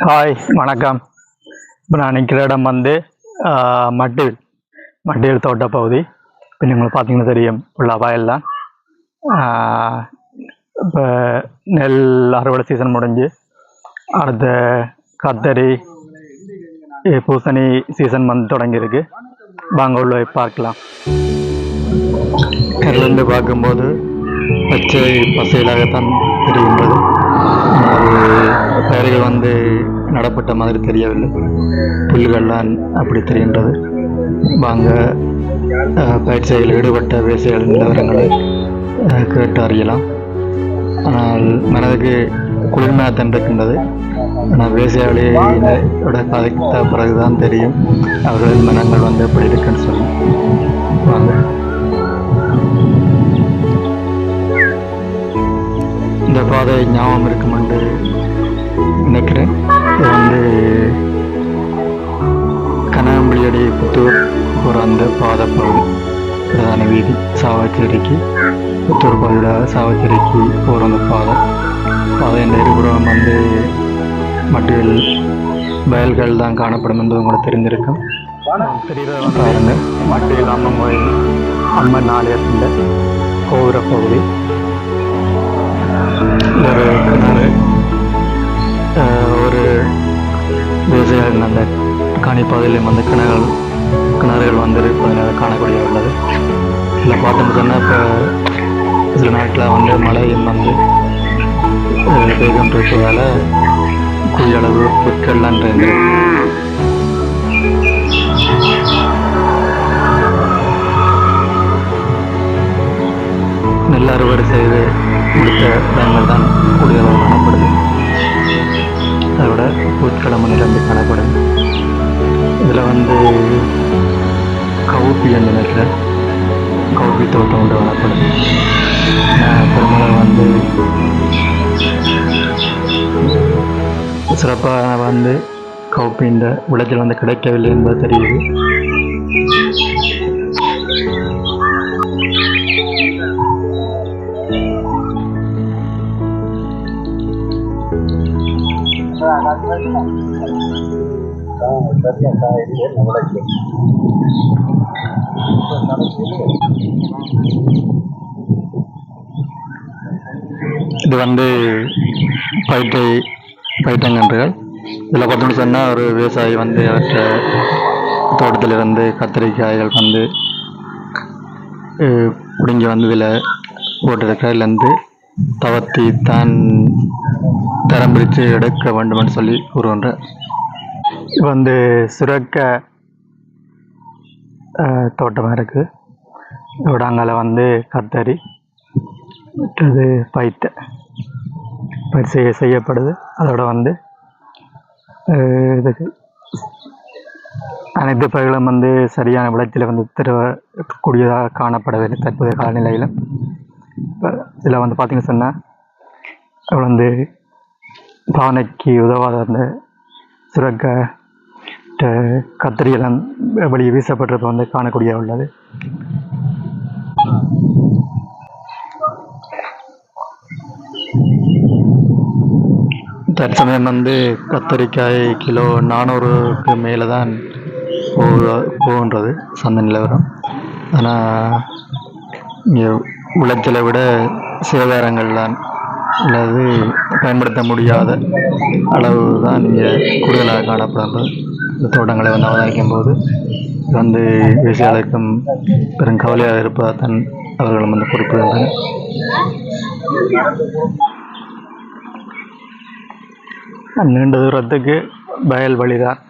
Hi வணக்கம். இப்போ நான் நிற்கிற இடம் வந்து மட்டில் மட்டில் தோட்ட பகுதி. இப்போ உங்களுக்கு பார்த்தீங்கன்னா தெரியும் உள்ள வயல்லாம் இப்போ நெல் அறுவடை சீசன் முடிஞ்சு அடுத்த கத்தரி பூசணி சீசன் வந்து தொடங்கியிருக்கு. வாங்க உள்ள போய் பார்க்கலாம். கருளந்து பார்க்கும்போது பச்சை பசையிலாகத்தான் தெரிகின்றது. பயிர்கள் வந்து நடப்பட்ட மாதிரி தெரியவில்லை. புல்லுகள்லாம் அப்படி தெரிகின்றது. வாங்க அஹ், பயிற்சியில் ஈடுபட்ட விவசாயிகளின் நிலவரங்களை கேட்டு அறியலாம். ஆனால் மனதுக்கு குளிர்மையாகத்தான் இருக்கின்றது ஆனால் விவசாயிகளோட கதைத்த பிறகுதான் தெரியும். அவர்களின் மனங்கள் வந்து எப்படி இருக்குன்னு சொல்லி. வாங்க. இந்த பாதை ஞாபகம் இருக்கு. போகிற அந்த பாதப்பகுதி பிரதான வீதி சாவச்சேரிக்கு புத்தூர் பகுதியோட சாவச்சேரிக்கு போகிற அந்த பாதை பாதையின் இருபுறம் வந்து மட்டில் வயல்கள் தான் காணப்படும் என்பது உங்களுக்கு தெரிஞ்சிருக்கும் பாருங்க மட்டில் அம்மன் கோயில் அம்மன் ஆலயத்தின் கோபுர பகுதி. ஒரு கிணறு ஒரு விவசாயிகள் அந்த காணிப்பாதையிலும் அந்த கிணறுகள் கிணறுகள் வந்து இருப்பதனால காணக்கூடிய உள்ளது. இதில் பார்த்தோம்னு சொன்னால் இப்போ சில நாட்டில் வந்து மழையும் வந்து அஹ், வேகம் இருப்பதால் குழியளவு புற்கள்லாம் நெல் அறுவடை செய்து முடித்த இடங்கள் தான் கூடியதாக காணப்படுது. அதோட பூட்கிழமை நிரம்பி காணப்படுது இதில் வந்து கவுப்பி அந்த நேரத்தில் கவுப்பி தோட்டம் ஒன்று காணப்படுது பெருமளவு வந்து சிறப்பாக வந்து கவுப்பி இந்த வந்து கிடைக்கவில்லை என்பது தெரியுது. இது வந்து பயிற்றை பயிட்டங்கன்றுகள் இதில் பார்த்தோம்னு சொன்னால் ஒரு விவசாயி வந்து அடுத்த தோட்டத்தில் இருந்து கத்திரிக்காய்கள் வந்து அஹ், பிடுங்கி வந்து இதில் போட்டிருக்கிறார் இதுலேருந்து தவத்தி தான் தரம் பிரித்து எடுக்க வேண்டும்னு சொல்லி கூறுகின்ற வந்து சுரக்க தோட்டமாக இருக்குது இதோட அங்கே வந்து கத்தரி மற்றது பைத்த. பரிசை செய்யப்படுது. அதோட வந்து இதுக்கு அனைத்து பயிர்களும் வந்து சரியான விளைச்சலை வந்து தரக்கூடியதாக காணப்படவில்லை. தற்போதைய காலநிலையில். இப்போ இதில் வந்து பார்த்தீங்கன்னு சொன்னால் அவள் வந்து பானைக்கு உதவாத அந்த சுரக்க ட- கத்திரியெல்லாம் வெளியே வீசப்பட்டிருப்ப வந்து காணக்கூடிய உள்ளது. தற்சமயம் வந்து கத்தரிக்காய் கிலோ நானூறுக்கு மேலே தான் போக போகின்றது சந்தை நிலவரம். ஆனால் இங்கே விளைச்சலை விட சேதாரங்கள் தான் அல்லது பயன்படுத்த முடியாத அளவு தான் இங்கே கூடுதலாக காணப்படுகின்றது. தோட்டங்களை வந்து அவதானிக்கும் போது வந்து விவசாயிகளுக்கும் பெரும் கவலையாக இருப்பதாக தான் அவர்களும் வந்து குறிப்பிடுகின்றனர். நீண்ட தூரத்துக்கு வயல் வழி தான்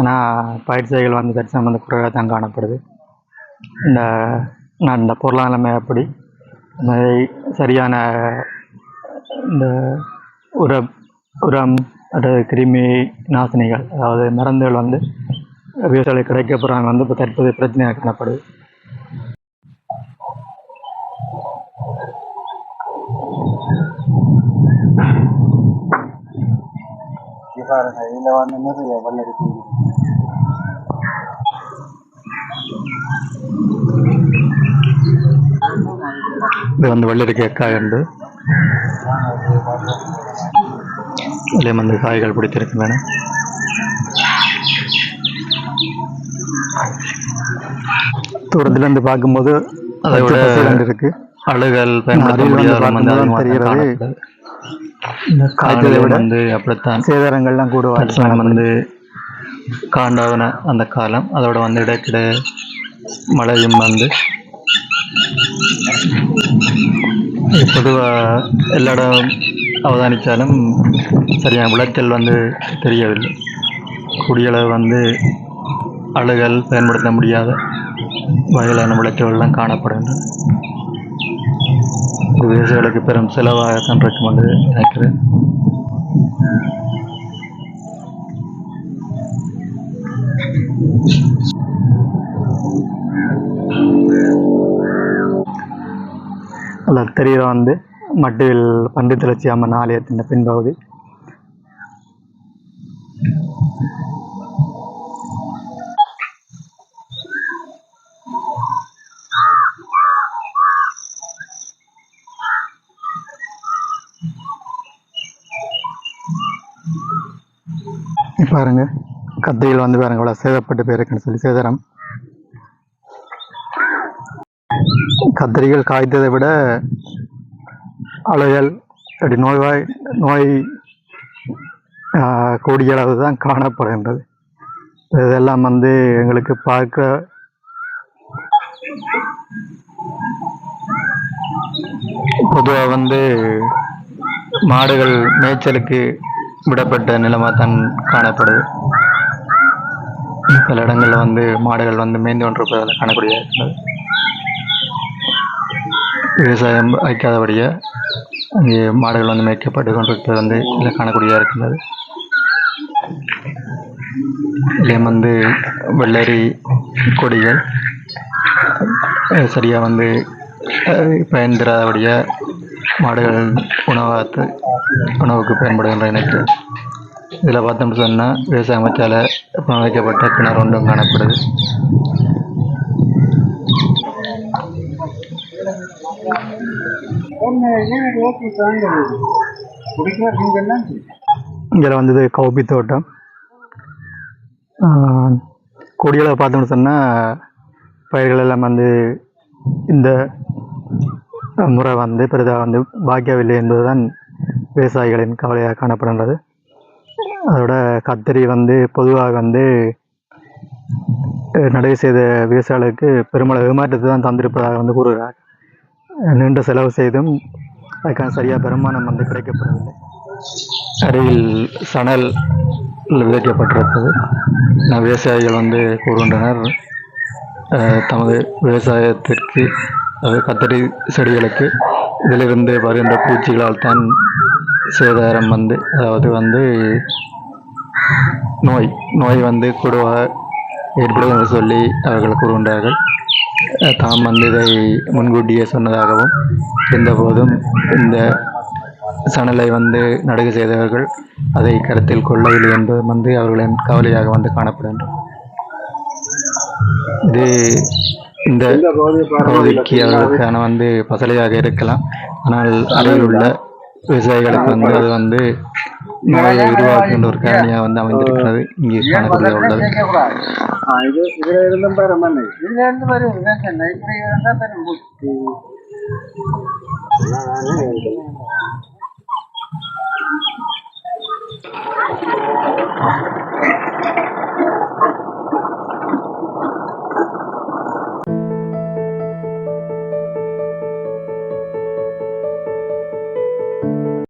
ஆனால் பயிற்சிகள் வந்து தரிசனம் வந்து குறைவாக தான் காணப்படுது. இந்த நான் இந்த பொருளாதாரமே அப்படி சரியான இந்த உரம் உரம் அதாவது கிருமி நாசினிகள் அதாவது மருந்துகள் வந்து விவசாயிகள் கிடைக்கப்படுறாங்க வந்து இப்போ தற்போது பிரச்சனையாக காணப்படுது. இதில் வந்து நிறைய இது வந்து வெள்ளரிக்காய் காய் உண்டு அதிலே வந்து காய்கள் பிடித்திருக்கின்றன. தூரத்திலிருந்து பார்க்கும்போது அதை விட பச்சை பசேல்னு இருக்கு. அழுகல் தெரிகிறது. இந்த காய்ச்சலை விட வந்து அப்படித்தான். சேதாரங்கள்லாம் தற்சமயம் வந்து காண்டாவன அந்த காலம். அதோட வந்து இடைக்கிட மழையும் வந்து பொதுவாக எல்லா இடம் அவதானித்தாலும் சரியான விளைச்சல் வந்து தெரியவில்லை. குடியளவு வந்து அழுகல் பயன்படுத்த முடியாத வகையிலான விளைச்சல்கள்லாம் காணப்படுகின்றன. விவசாயிகளுக்கு பெரும் செலவாகத்தான் இருக்கும் என்று நினைக்கிறேன். அதில் தெரிகிற வந்து மட்டில் பண்டு திளச்சி அம்மன் ஆலயத்தின் பின்பகுதி. பாருங்க. கத்திரியில் வந்து பாருங்க இவ்வளோ சேதப்பட்டு போயிருக்குன்னு சொல்லி சேதாரம். கத்திரிகள் காய்த்ததை விட அலைகள் அப்படி நோய்வாய் நோய் கூடிய அளவு தான் காணப்படுகின்றது. இதெல்லாம் வந்து எங்களுக்கு பார்க்க பொதுவாக வந்து மாடுகள் மேய்ச்சலுக்கு விடப்பட்ட நிலமாக தான் காணப்படுது. சில இடங்களில் வந்து மாடுகள் வந்து மேய்ந்து கொண்டிருப்பதில் காணக்கூடிய விவசாயம் வைக்காதபடியாக அங்கே மாடுகள் வந்து மேய்க்கப்பட்டு கொண்டிருப்பது வந்து இதில் காணக்கூடியதாக இருக்கின்றது. இதில் வந்து வெள்ளரி கொடிகள் சரியாக வந்து அஹ் மாடுகள் உணவாத்து உணவுக்கு பயன்படுகின்ற எனக்கு. இதில் பார்த்தோம்னு சொன்னால் விவசாய அமைச்சால் அமைக்கப்பட்ட கிணறு ஒன்றும் காணப்படுது. இங்கே வந்தது கௌபி தோட்டம். கொடியில் பார்த்தோம்னு சொன்னால் பயிர்கள் எல்லாம் வந்து இந்த முறை வந்து பெரிதாக வந்து பாக்கியவில்லை என்பதுதான் விவசாயிகளின் கவலையாக காணப்படுகின்றது. அதோட கத்திரி வந்து பொதுவாக வந்து நடவு செய்த விவசாயிகளுக்கு பெருமளவு ஏமாற்றத்தை தான் தந்திருப்பதாக வந்து கூறுகிறார் நீண்ட செலவு செய்தும் அதுக்கான சரியாக வருமானம் வந்து கிடைக்கப்படவில்லை. அருகில் சணல் விதைக்கப்பட்டிருப்பது. நான் விவசாயிகள் வந்து கூறுகின்றனர் தமது விவசாயத்திற்கு அதாவது கத்தரி செடிகளுக்கு இதிலிருந்து வருகின்ற பூச்சிகளால் தான் சேதாரம் வந்து அதாவது வந்து நோய் நோய் வந்து கூடுவாக ஏற்படும் என்று சொல்லி அவர்கள் கூறுகின்றார்கள். தாம் வந்து இதை முன்கூட்டியே சொன்னதாகவும் இருந்தபோதும் இந்த சணலை வந்து நடுகு செய்தவர்கள் அதை கருத்தில் கொள்ளவில்லை என்பது வந்து அவர்களின் கவலையாக வந்து காணப்படுகின்றது. இது இந்த பகுதிக்கு அவர்களுக்கான வந்து பசலையாக இருக்கலாம். ஆனால் அருகில் உள்ள விவசாயிகளுக்கு வந்து அது வந்து நோயை உருவாக்குகின்ற ஒரு காரணியாக வந்து அமைந்திருக்கிறது. இங்கே காணக்கூடிய உள்ளது. இதுல இருந்து